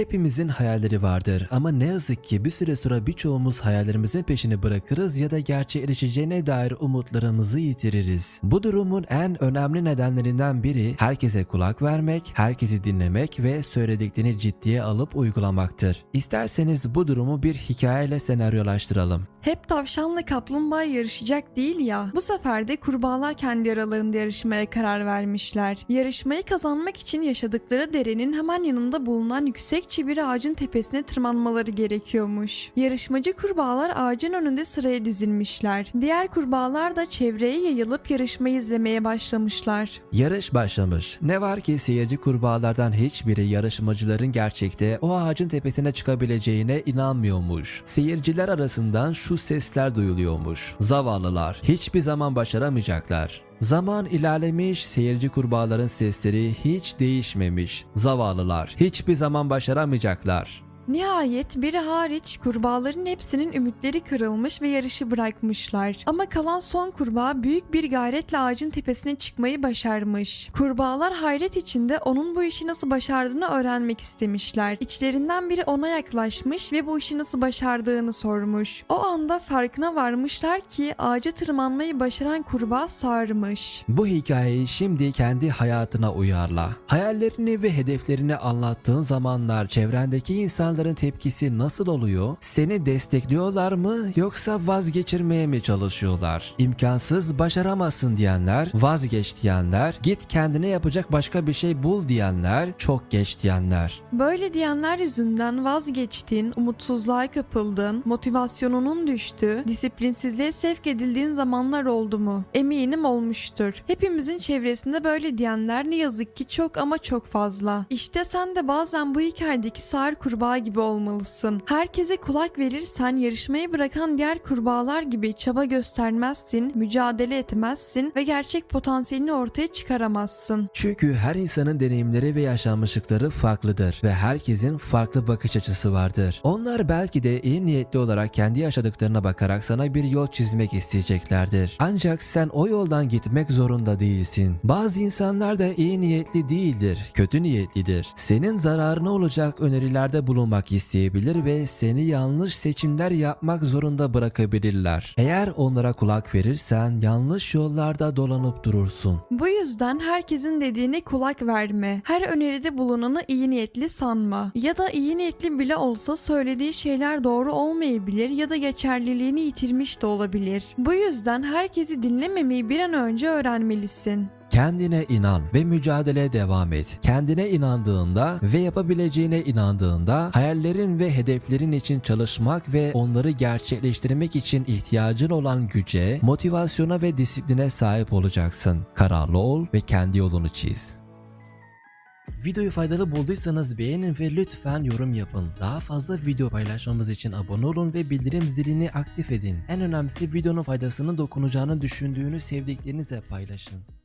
Hepimizin hayalleri vardır ama ne yazık ki bir süre sonra birçoğumuz hayallerimizin peşini bırakırız ya da gerçeğe erişeceğine dair umutlarımızı yitiririz. Bu durumun en önemli nedenlerinden biri herkese kulak vermek, herkesi dinlemek ve söylediklerini ciddiye alıp uygulamaktır. İsterseniz bu durumu bir hikayeyle senaryolaştıralım. Hep tavşanla kaplumbağa yarışacak değil ya. Bu sefer de kurbağalar kendi aralarında yarışmaya karar vermişler. Yarışmayı kazanmak için yaşadıkları derenin hemen yanında bulunan bir ağacın tepesine tırmanmaları gerekiyormuş. Yarışmacı kurbağalar ağacın önünde sıraya dizilmişler. Diğer kurbağalar da çevreye yayılıp yarışmayı izlemeye başlamışlar. Yarış başlamış. Ne var ki seyirci kurbağalardan hiçbiri yarışmacıların gerçekte o ağacın tepesine çıkabileceğine inanmıyormuş. Seyirciler arasından şu sesler duyuluyormuş. Zavallılar hiçbir zaman başaramayacaklar. Zaman ilerlemiş, seyirci kurbağaların sesleri hiç değişmemiş. Zavallılar hiçbir zaman başaramayacaklar. Nihayet biri hariç kurbağaların hepsinin ümitleri kırılmış ve yarışı bırakmışlar. Ama kalan son kurbağa büyük bir gayretle ağacın tepesine çıkmayı başarmış. Kurbağalar hayret içinde onun bu işi nasıl başardığını öğrenmek istemişler. İçlerinden biri ona yaklaşmış ve bu işi nasıl başardığını sormuş. O anda farkına varmışlar ki ağaca tırmanmayı başaran kurbağa sarmış. Bu hikayeyi şimdi kendi hayatına uyarla. Hayallerini ve hedeflerini anlattığın zamanlar çevrendeki insanların tepkisi nasıl oluyor? Seni destekliyorlar mı yoksa vazgeçirmeye mi çalışıyorlar? İmkansız başaramazsın diyenler, vazgeç diyenler, git kendine yapacak başka bir şey bul diyenler, çok geç diyenler. Böyle diyenler yüzünden vazgeçtiğin, umutsuzluğa kapıldığın, motivasyonunun düştüğü, disiplinsizliğe sevk edildiğin zamanlar oldu mu? Eminim olmuştur. Hepimizin çevresinde böyle diyenler ne yazık ki çok ama çok fazla. İşte sen de bazen bu hikayedeki sağır kurbağa gibi olmalısın. Herkese kulak verirsen yarışmayı bırakan diğer kurbağalar gibi çaba göstermezsin, mücadele etmezsin ve gerçek potansiyelini ortaya çıkaramazsın. Çünkü her insanın deneyimleri ve yaşanmışlıkları farklıdır ve herkesin farklı bakış açısı vardır. Onlar belki de iyi niyetli olarak kendi yaşadıklarına bakarak sana bir yol çizmek isteyeceklerdir. Ancak sen o yoldan gitmek zorunda değilsin. Bazı insanlar da iyi niyetli değildir, kötü niyetlidir. Senin zararına olacak önerilerde bulunmak isteyebilir ve seni yanlış seçimler yapmak zorunda bırakabilirler. Eğer onlara kulak verirsen yanlış yollarda dolanıp durursun. Bu yüzden herkesin dediğine kulak verme. Her öneride bulunanı iyi niyetli sanma. Ya da iyi niyetli bile olsa söylediği şeyler doğru olmayabilir ya da geçerliliğini yitirmiş de olabilir. Bu yüzden herkesi dinlememeyi bir an önce öğrenmelisin. Kendine inan ve mücadeleye devam et. Kendine inandığında ve yapabileceğine inandığında hayallerin ve hedeflerin için çalışmak ve onları gerçekleştirmek için ihtiyacın olan güce, motivasyona ve disipline sahip olacaksın. Kararlı ol ve kendi yolunu çiz. Videoyu faydalı bulduysanız beğenin ve lütfen yorum yapın. Daha fazla video paylaşmamız için abone olun ve bildirim zilini aktif edin. En önemlisi videonun faydasının dokunacağını düşündüğünü sevdiklerinizle paylaşın.